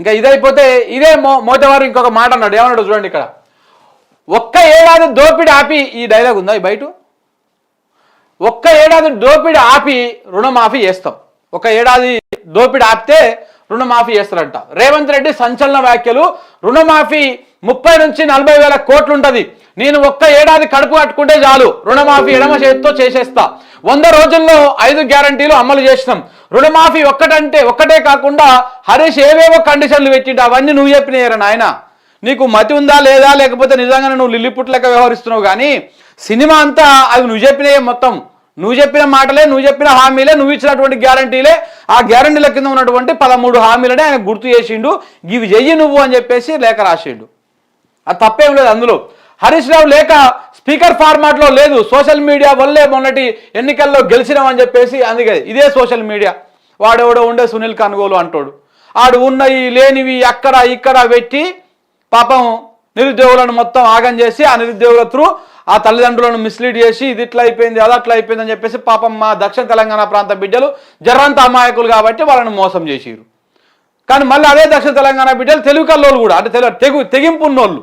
ఇంకా ఇదైపోతే ఇదే మో మోతవారు ఇంకొక మాట అన్నాడు. ఏమన్నాడు చూడండి ఇక్కడ. ఒక్క ఏడాది దోపిడి ఆపి ఈ డైలాగ్ ఉందా ఈ బయట? ఒక్క ఏడాది దోపిడి ఆపి రుణమాఫీ చేస్తాం. ఒక ఏడాది దోపిడి ఆపితే రుణమాఫీ చేస్తారంట. రేవంత్ రెడ్డి సంచలన వ్యాఖ్యలు రుణమాఫీ ముప్పై నుంచి నలభై వేల కోట్లు ఉంటుంది నేను ఒక్క ఏడాది కడుపు కట్టుకుంటే చాలు రుణమాఫీ ఎడమ చేతితో చేసేస్తా. వంద రోజుల్లో ఐదు గ్యారంటీలు అమలు చేసినాం. రుణమాఫీ ఒక్కటంటే ఒక్కటే కాకుండా హరీష్ ఏవేవో కండిషన్లు పెట్టిండు అవన్నీ నువ్వు చెప్పినాయరా నాయన. నీకు మతి ఉందా లేదా లేకపోతే నిజంగానే నువ్వు లిల్లిపుట్ లెక్క వ్యవహరిస్తున్నావు కానీ సినిమా అంతా అవి నువ్వు చెప్పినయే మొత్తం. నువ్వు చెప్పిన మాటలే నువ్వు చెప్పిన హామీలే నువ్వు ఇచ్చినటువంటి గ్యారంటీలే. ఆ గ్యారంటీల కింద ఉన్నటువంటి పదమూడు హామీలనే ఆయన గుర్తు చేసిండు. ఇవి చెయ్యి నువ్వు అని చెప్పేసి లేఖ రాసిండు. అది తప్పేం లేదు అందులో. హరీష్ రావు లేక స్పీకర్ ఫార్మాట్లో లేదు. సోషల్ మీడియా వల్లే మొన్నటి ఎన్నికల్లో గెలిచినామని చెప్పేసి అందుకే ఇదే సోషల్ మీడియా. వాడెవడో ఉండే సునీల్ కనుగోలు అంటాడు. ఆడు ఉన్నవి లేనివి అక్కడ ఇక్కడ పెట్టి పాపం నిరుద్యోగులను మొత్తం ఆగం చేసి ఆ నిరుద్యోగుల త్రూ ఆ తల్లిదండ్రులను మిస్లీడ్ చేసి ఇది ఇట్లా అయిపోయింది అది అట్లా అయిపోయింది అని చెప్పేసి పాపం మా దక్షిణ తెలంగాణ ప్రాంత బిడ్డలు జర్రంత అమాయకులు కాబట్టి వాళ్ళని మోసం చేసిరు కానీ మళ్ళీ అదే దక్షిణ తెలంగాణ బిడ్డలు తెలుగు కల్లోళ్ళు కూడా అంటే తెలుగు తెగింపున్నోళ్ళు తెగింపు ఉన్నోళ్ళు.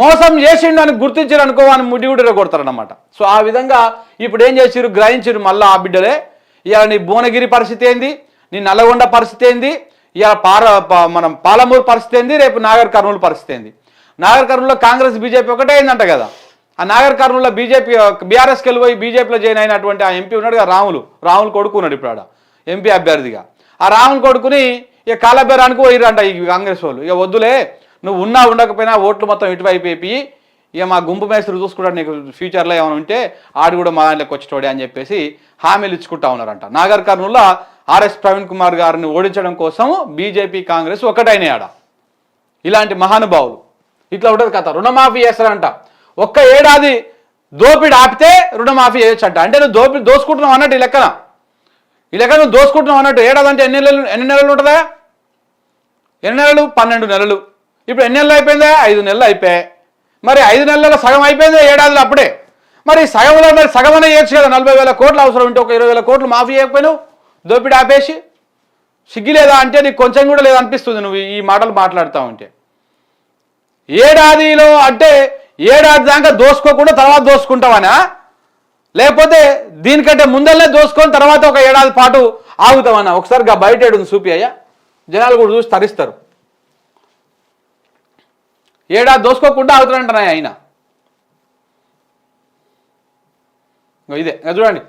మోసం చేసిండు అని గుర్తించారు అనుకో అని ముడి కొడతారనమాట సో ఆ విధంగా ఇప్పుడు ఏం చేసిరు? గ్రహించారు మళ్ళీ ఆ బిడ్డలే. ఇవాళ నీ భువనగిరి పరిస్థితి ఏంది? నీ నల్లగొండ పరిస్థితి ఏంది? ఇవాళ పార మనం పాలమూరు పరిస్థితి ఏంది? రేపు నాగర్ కర్నూలు పరిస్థితి ఏంది? నాగర్ కర్నూలులో కాంగ్రెస్ బీజేపీ ఒకటే అయిందంట కదా. ఆ నాగర్ కర్నూలులో బీజేపీ బీఆర్ఎస్కి వెళ్ళిపోయి బీజేపీలో జాయిన్ అయినటువంటి ఆ ఎంపీ ఉన్నాడు కదా రాములు. రాములు కొడుకున్నాడు ఇప్పుడు ఆడ. ఎంపీ అభ్యర్థిగా. ఆ రాములు కొడుకుని ఇక కాలబేరానికి పోయిరంట ఈ కాంగ్రెస్ వాళ్ళు. ఇక వద్దులే. నువ్వు ఉన్నా ఉండకపోయినా ఓట్లు మొత్తం ఇటువైపు అయిపోయి ఇక మా గుంపు మేస్త్రి చూసుకుంటాడు నీకు ఫ్యూచర్లో ఏమైనా ఉంటే ఆడు కూడా మా దాంట్లోకి వచ్చేటోడే అని చెప్పేసి హామీలు ఇచ్చుకుంటా ఉన్నారంట. నాగర్ కర్నూల్లో ఆర్ఎస్ ప్రవీణ్ కుమార్ గారిని ఓడించడం కోసం బీజేపీ కాంగ్రెస్ ఒకటైనయాడ ఆడ. ఇలాంటి మహానుభావులు. ఇట్లా ఉంటుంది కథ. రుణమాఫీ చేస్తారంట. ఒక్క ఏడాది దోపిడి ఆపితే రుణమాఫీ చేయొచ్చంట. అంటే నువ్వు దోపిడి దోసుకుంటున్నావు అన్నట్టు ఈ లెక్కన. ఈ లెక్క నువ్వు దోసుకుంటున్నావు అన్నట్టు. ఏడాది అంటే ఎన్ని నెలలు ఎన్ని నెలలు ఉంటుందా? ఎన్ని నెలలు? పన్నెండు నెలలు. ఇప్పుడు ఎన్ని నెలలు అయిపోయిందా? ఐదు నెలలు అయిపోయాయి మరి ఐదు నెలల సగం అయిపోయిందా? ఏడాదిలో అప్పుడే. మరి సగంలో మరి సగం అనే చేయొచ్చు కదా. నలభై వేల కోట్లు అవసరం ఉంటే ఒక ఇరవై వేల కోట్లు మాఫీ చేయకపోయినావు? దోపిడి ఆపేసి? సిగ్గి లేదా అంటే నీకు కొంచెం కూడా లేదా అనిపిస్తుంది నువ్వు ఈ మాటలు మాట్లాడుతూ ఉంటే. ఏడాదిలో అంటే ఏడాది దాకా దోసుకోకుండా తర్వాత దోసుకుంటావనా? లేకపోతే దీనికంటే ముందల్లే దోసుకొని తర్వాత ఒక ఏడాది పాటు ఆగుతామన్నా ఒకసారిగా బయట ఏడుంది చూపి అయ్యా. జనాలు కూడా చూసి తరిస్తారు. ఏడాది దోసుకోకుండా ఆగుతారంటున్నా ఆయన. ఇదే చూడండి.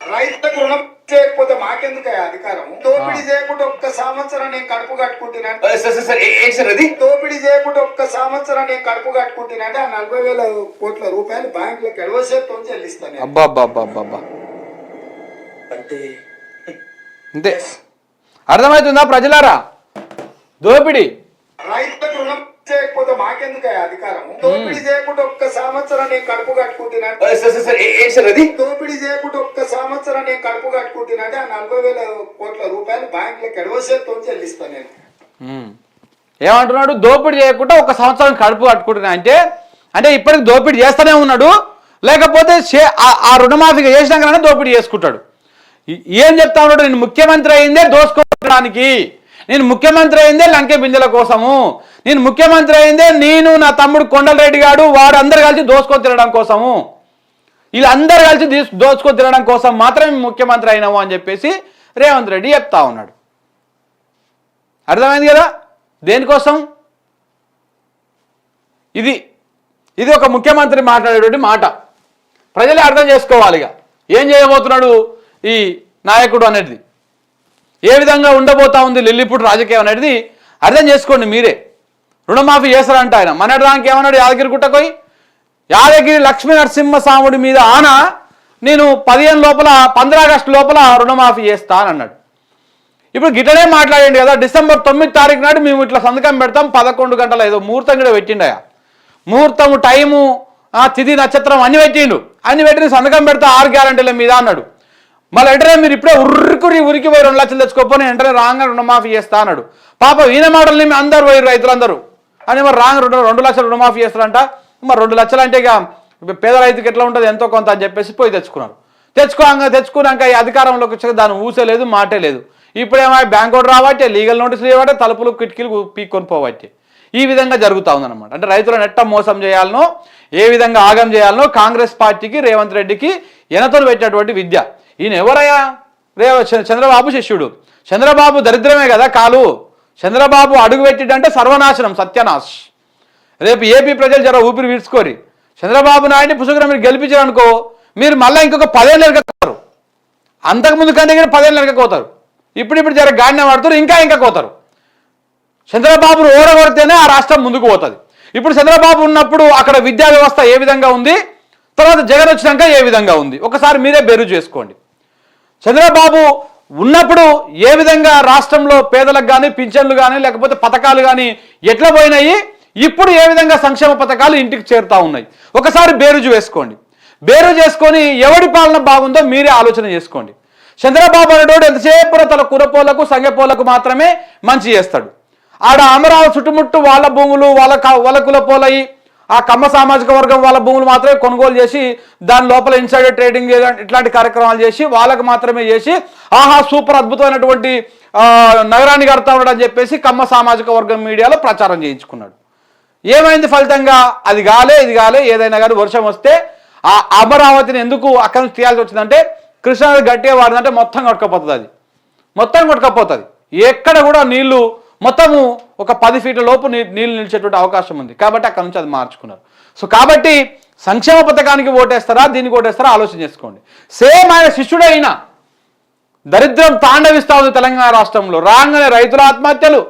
రైతులకు రుణం చేయకపోతే మాకెందుకు అధికారం? దోపిడీ చేయకుండా ఒక్క సంవత్సరం నేను కడుపు కట్టుకుంటున్నాను దోపిడీ చేయకుండా ఒక్క సంవత్సరం నేను కడుపు కట్టుకుంటున్నానంటే ఆ నలభై వేల కోట్ల రూపాయలు బ్యాంకులకు ఎడవసేతో చెల్లిస్తాను నేను. అబ్బా అబ్బా అబ్బా అబ్బా అబ్బా. అంటే అంతే. అర్థమవుతుందా ప్రజలారా? దోపిడి. రైతులకు రుణం చేయకపోతే మాకెందుకు అధికారం దోపిడీ చేయకుండా ఒక్క సంవత్సరం నేను కడుపు కట్టుకుంటున్నాను దోపిడీ చేయకుండా ఒక్క సంవత్సరం నేను కడుపు కట్టుకుంటున్నానంటే ఆ నలభై వేల కోట్ల రూపాయలు బ్యాంకులకు ఎడవసేతో చెల్లిస్తాను నేను. ఏమంటున్నాడు? దోపిడీ చేయకుండా ఒక సంవత్సరం కడుపు కట్టుకుంటున్నా అంటే అంటే ఇప్పటికి దోపిడీ చేస్తూనే ఉన్నాడు. లేకపోతే ఆ- ఆ రుణమాఫీ చేసినాకనే దోపిడీ చేసుకుంటాడు. ఏం చెప్తా ఉన్నాడు? నేను ముఖ్యమంత్రి అయిందే దోసుకోవడానికి. నేను ముఖ్యమంత్రి అయిందే లంకే బిందెల కోసము. నేను ముఖ్యమంత్రి అయిందే నేను నా తమ్ముడు కొండలరెడ్డి గాడు వాడు అందరు కలిసి దోసుకొని తినడం కోసము. వీళ్ళందరూ కలిసి దోచుకొని తినడం కోసం మాత్రమే ముఖ్యమంత్రి అయినాము అని చెప్పేసి రేవంత్ రెడ్డి చెప్తా ఉన్నాడు. అర్థమైంది కదా? దేనికోసం? ఇది ఇది ఒక ముఖ్యమంత్రి మాట్లాడేటువంటి మాట. ప్రజలే అర్థం చేసుకోవాలి ఇక. ఏం చేయబోతున్నాడు ఈ నాయకుడు అనేది? ఏ విధంగా ఉండబోతా ఉంది లిల్లిపుట్ రాజకీయం అనేది అర్థం చేసుకోండి మీరే. రుణమాఫీ చేస్తారంట ఆయన. మనడానికి ఏమన్నాడు? యాదగిరి గుట్టకోయి? యాదగిరి లక్ష్మీ నరసింహస్వాముడి మీద ఆన నేను పదిహేను లోపల పంద్రా ఆగస్టు లోపల రుణమాఫీ చేస్తా అని అన్నాడు. ఇప్పుడు గిటనే మాట్లాడండి కదా. డిసెంబర్ తొమ్మిది తారీఖు నాడు మేము ఇట్లా సంతకం పెడతాం. పదకొండు గంటల ఏదో ముహూర్తం కూడా పెట్టిండయా ముహూర్తము టైము తిది తిథి నక్షత్రం అన్ని పెట్టిండు. అన్ని పెట్టిన సంతకం పెడతా ఆరు గ్యారంటీల మీద అన్నాడు. మళ్ళీ వెంటనే మీరు ఇప్పుడే ఉర్రుకురి ఉరికి పోయి రెండు లక్షలు తెచ్చుకోకపోయి వెంటనే రాంగా రుణమాఫీ చేస్తా అన్నాడు. పాప ఈయన మాటలు అందరు పోయి రైతులందరూ అని మరి రాంగ్ రెండు రెండు లక్షలు రుణమాఫీ చేస్తారంట మరి రెండు లక్షలు అంటే ఇక పేద రైతుకి ఎట్లా ఉంటుంది ఎంతో కొంత అని చెప్పేసి పోయి తెచ్చుకున్నారు. తెచ్చుకోగా తెచ్చుకున్నాక ఈ అధికారంలోకి వచ్చాక దాన్ని ఊసే లేదు మాటే లేదు. ఇప్పుడేమో బ్యాంక్ కూడా రావట్టే లీగల్ నోటీసులు ఇవ్వబట్టే తలుపులు కిటికీలు పీక్కొని పోవట్టే ఈ విధంగా జరుగుతూ ఉందన్నమాట. అంటే రైతులను ఎట్ట మోసం చేయాలనో ఏ విధంగా ఆగం చేయాలనో కాంగ్రెస్ పార్టీకి రేవంత్ రెడ్డికి ఎనతలు పెట్టేటువంటి విద్య. ఈయన ఎవరయ్యా? రే చంద్రబాబు శిష్యుడు. చంద్రబాబు దరిద్రమే కదా కాలు. చంద్రబాబు అడుగుపెట్టిడంటే సర్వనాశనం సత్యనాశ్. రేపు ఏపీ ప్రజలు జర ఊపిరి వీడ్చుకోరి చంద్రబాబు నాయుడిని పుసుగున మీరు గెలిపించారనుకో మీరు మళ్ళీ ఇంకొక పదేళ్ళు ఎరగపోతారు అంతకుముందు కంటే కానీ పదేళ్ళు ఎరగకపోతారు. ఇప్పుడు ఇప్పుడు జర గాడిన వాడుతారు ఇంకా ఇంకా కోతారు. చంద్రబాబును ఓడగొడితేనే ఆ రాష్ట్రం ముందుకు పోతుంది. ఇప్పుడు చంద్రబాబు ఉన్నప్పుడు అక్కడ విద్యా వ్యవస్థ ఏ విధంగా ఉంది? తర్వాత జగన్ వచ్చినాక ఏ విధంగా ఉంది? ఒకసారి మీరే బెరు చేసుకోండి. చంద్రబాబు ఉన్నప్పుడు ఏ విధంగా రాష్ట్రంలో పేదలకు కానీ పింఛన్లు కానీ లేకపోతే పథకాలు కానీ ఎట్లా పోయినాయి? ఇప్పుడు ఏ విధంగా సంక్షేమ పథకాలు ఇంటికి చేరుతా ఉన్నాయి? ఒకసారి బేరుజు వేసుకోండి. బేరు చేసుకొని ఎవడి పాలన బాగుందో మీరే ఆలోచన చేసుకోండి. చంద్రబాబు అనేటోడు ఎంతసేపు తన కురపోలకు సంగపోలకు మాత్రమే మంచి చేస్తాడు. ఆడ అమరావతి చుట్టుముట్టు వాళ్ళ భూములు వాళ్ళ వాళ్ళ కులపోలయి ఆ కమ్మ సామాజిక వర్గం వాళ్ళ భూములు మాత్రమే కొనుగోలు చేసి దాని లోపల ఇన్సైడర్ ట్రేడింగ్ ఇట్లాంటి కార్యక్రమాలు చేసి వాళ్ళకు మాత్రమే చేసి ఆహా సూపర్ అద్భుతమైనటువంటి నగరాన్ని కడతా ఉన్నాడు అని చెప్పేసి కమ్మ సామాజిక వర్గం మీడియాలో ప్రచారం చేయించుకున్నాడు. ఏమైంది ఫలితంగా? అది గాలే ఇది గాలే ఏదైనా కానీ వర్షం వస్తే ఆ అమరావతిని ఎందుకు అక్కడి నుంచి తీయాల్సి వచ్చిందంటే కృష్ణానది గట్టిగా వాడిందంటే మొత్తం కొట్టుకపోతుంది అది. మొత్తం కొట్టుకపోతుంది. ఎక్కడ కూడా నీళ్ళు మొత్తము ఒక పది ఫీట్ల లోపు నీళ్ళు నిలిచేటువంటి అవకాశం ఉంది. కాబట్టి అక్కడ నుంచి అది మార్చుకున్నారు. సో కాబట్టి సంక్షేమ పథకానికి ఓటేస్తారా దీనికి ఓటేస్తారా ఆలోచన చేసుకోండి. సేమ్ ఆయన శిష్యుడే దరిద్రం తాండవిస్తా ఉంది తెలంగాణ రాష్ట్రంలో. రాగానే రైతుల ఆత్మహత్యలు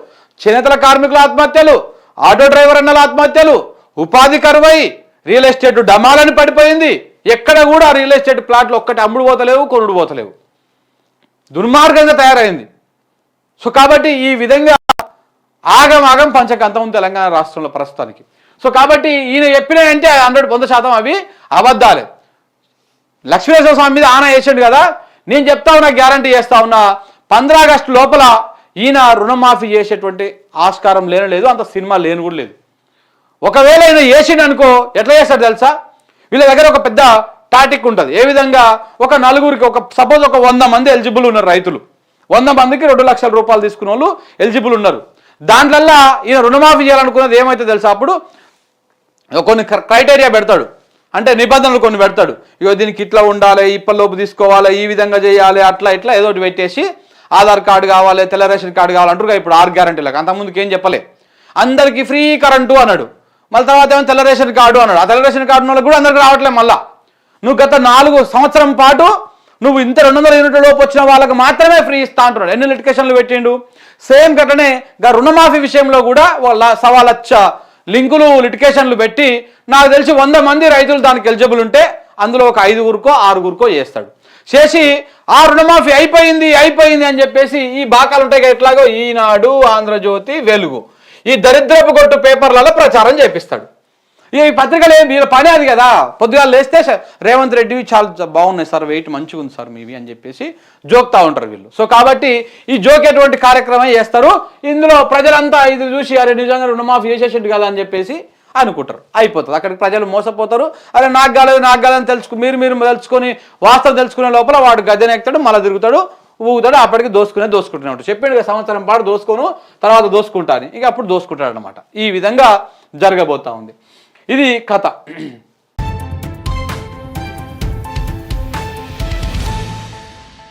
చేనేతల కార్మికుల ఆత్మహత్యలు ఆటో డ్రైవర్ అన్నల ఆత్మహత్యలు ఉపాధి కరువై రియల్ ఎస్టేట్ డమాలని పడిపోయింది. ఎక్కడ కూడా రియల్ ఎస్టేట్ ప్లాట్లు ఒక్కటి అమ్ముడు పోతలేవు కొనుడు పోతలేవు. దుర్మార్గంగా తయారైంది. సో కాబట్టి ఈ విధంగా ఆగం ఆగం పంచకంతం తెలంగాణ రాష్ట్రంలో ప్రస్తుతానికి. సో కాబట్టి ఈయన చెప్పినాయంటే హండ్రెడ్ వంద శాతం అవి అబద్ధాలే. లక్ష్మీనరసింహ స్వామి మీద ఆన వేసాడు కదా నేను చెప్తా ఉన్నా గ్యారంటీ చేస్తా ఉన్నా పంద్రా ఆగస్టు లోపల ఈయన రుణమాఫీ చేసేటువంటి ఆస్కారం లేని లేదు అంత సినిమా లేని కూడా లేదు. ఒకవేళ ఈయన వేసిండు అనుకో ఎట్లా చేస్తాడు తెలుసా? వీళ్ళ దగ్గర ఒక పెద్ద టాటిక్ ఉంటుంది. ఏ విధంగా? ఒక నలుగురికి ఒక సపోజ్ ఒక వంద మంది ఎలిజిబుల్ ఉన్నారు రైతులు. వంద మందికి రెండు లక్షల రూపాయలు తీసుకున్న వాళ్ళు ఎలిజిబుల్ ఉన్నారు. దాంట్లల్లా ఈయన రుణమాఫీ చేయాలనుకున్నది ఏమైతే తెలుసా? అప్పుడు కొన్ని క్రైటేరియా క్రైటీరియా పెడతాడు. అంటే నిబంధనలు కొన్ని పెడతాడు. ఇగో దీనికి ఇట్లా ఉండాలి ఇప్పటిలోపు తీసుకోవాలి ఈ విధంగా చేయాలి అట్లా ఇట్లా ఏదో ఒకటి పెట్టేసి ఆధార్ కార్డు కావాలి తెల్ల రేషన్ కార్డు కావాలి అంటారు ఇప్పుడు ఆరు గ్యారంటీలకు. అంతకుముందుకు ఏం చెప్పలే. అందరికీ ఫ్రీ కరెంటు అన్నాడు. మళ్ళీ తర్వాత ఏమో తెల్ల రేషన్ కార్డు అన్నాడు. ఆ తెల్ల రేషన్ కార్డు వాళ్ళకి కూడా అందరికి రావట్లేదు మళ్ళా. నువ్వు గత నాలుగు సంవత్సరం పాటు నువ్వు ఇంత రెండు వందల యూనిట్ల లోపు వచ్చిన వాళ్ళకి మాత్రమే ఫ్రీ ఇస్తా అంటున్నాడు. ఎన్ని లిటికేషన్లు పెట్టిండు? సేమ్ గట్టనే గా రుణమాఫీ విషయంలో కూడా వాళ్ళ సవాలచ్చ లింకులు లిటికేషన్లు పెట్టి నాకు తెలిసి వంద మంది రైతులు దానికి ఎలిజిబుల్ ఉంటే అందులో ఒక ఐదుగురికో ఆరుగురికో చేస్తాడు. చేసి ఆ రుణమాఫీ అయిపోయింది అయిపోయింది అని చెప్పేసి ఈ బాకాలు ఉంటాయి కదా ఎట్లాగో ఈనాడు ఆంధ్రజ్యోతి వెలుగు. ఈ దరిద్రపు కొట్టు పేపర్లలో ప్రచారం చేపిస్తాడు. ఈ పత్రికలు ఏం వీళ్ళ పని అది కదా. పొద్దుగా లేస్తే రేవంత్ రెడ్డి చాలా బాగున్నాయి సార్ వెయిట్ మంచిగా ఉంది సార్ మీవి అని చెప్పేసి జోక్తా ఉంటారు వీళ్ళు. సో కాబట్టి ఈ జోకేటువంటి కార్యక్రమం చేస్తారు? ఇందులో ప్రజలంతా ఇది చూసి అరే నిజంగా రుణమాఫీ చేసేసిండు కదా అని చెప్పేసి అనుకుంటారు. అయిపోతుంది. అక్కడికి ప్రజలు మోసపోతారు. అరే నాకు కాలేదు నాకు కాదని తెలుసుకు మీరు మీరు తెలుసుకొని వాస్తవం తెలుసుకునే లోపల వాడు గద్దెనెక్తాడు మళ్ళీ తిరుగుతాడు ఊగుతాడు అప్పటికి దోసుకునే దోసుకుంటూనే ఉంటాడు. చెప్పాడు సంవత్సరం పాటు దోసుకోను తర్వాత దోసుకుంటాను ఇక అప్పుడు దోసుకుంటాడు అనమాట ఈ విధంగా జరగబోతా ఉంది. ఇది కథ.